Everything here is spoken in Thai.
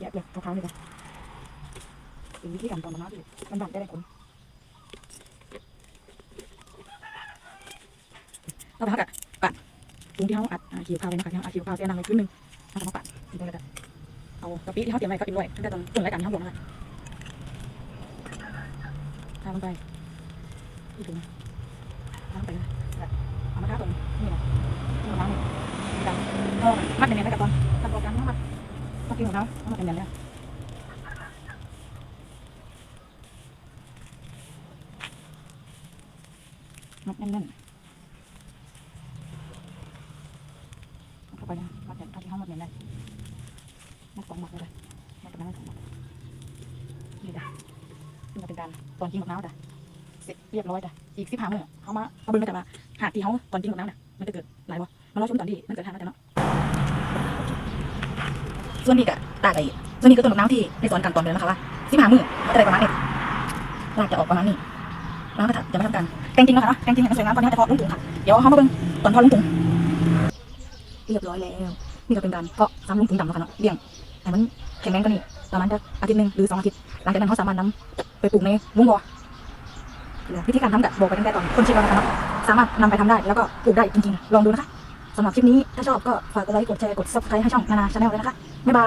แยกเปลือกขาวๆนี่ก่อนเป็นวิธีการตอนมะนาวที่มันดันได้ได้ผลเราไปหักอะปัดตรงที่เขาอัดขีดข้าวไว้นะคะที่เขาอัดขีดข้าวเสียนังไว้ครึ่งหนึงเราจะมาปัดทีเดียวเลยจ้ะเอากะปิที่เขาเตรียมไว้ก็อิ่มด้วยตั้งแต่ตอนต้นรายการที่เขาบอกนะคะทาลงไปอีกถุงทาลงไปเลยเอามาทาตรงนี่นะที่มะนาวนี่ดังก็มัดเนียนๆไว้กับตอน กินของเขาเอามัดเนียนๆเลยมัดแน่นๆเข้าไปนะมัดเนี่ยเอาที่ห้องมัดเนี่ยได้มัดสองหมัดเลยมัดกับน้ำสองมัดนี่จ้ะนี่จะเป็นการตอนกินกับน้ำจ้ะเสร็จเรียบร้อยจ้ะอีกสิบห้ามื้อเขามาเขาเบิ่งกันจ้ะว่าหากที่เขาตอนกินกับน้ำน่ะมันจะเกิดหลายบ่มารอชมตอนที่มันเกิดทางแล้วจ้ะเนาะ ส่วนนี้ก็ตากไอ้ส่วนนี้ก็ต้นกับน้ำที่ในสอนการตอนเลยนะคะว่าสิบห้ามื้อมันจะได้ประมาณนี้รากจะออกประมาณนี้แล้วก็จะไม่ทำการแกงจริงนะคะเนาะแกงจริงให้มันสวยงามตอนนี้จะเพาะลุงถุงค่ะเดี๋ยวเขามาเบิ่งตอนพาะลุงถุงเรียบร้อยแล้วนี่ก็เป็นการเพาะซ้ำลุงถุงดำแล้วค่ะเนาะเลี้ยงให้มันแข็งแรงกว่านี้ประมาณจะอาทิตย์หนึ่งหรือสองอาทิตย์หลังจากนั้นเขาสามารถนำไปปลูกในวงบ่อวิธีการทำกับบอกไปตั้งแต่ตอนคนชิมแล้วนะคะเนาะสามารถนำไปทำได้แล้วก็ปลูกได้จริงๆลองดูนะคะสำหรับคลิปนี้ถ้าชอบก็ฝากกดไลค์กดแชร์กด subscribe ให้ช่องนานาชาแนลเลยนะคะ Bye.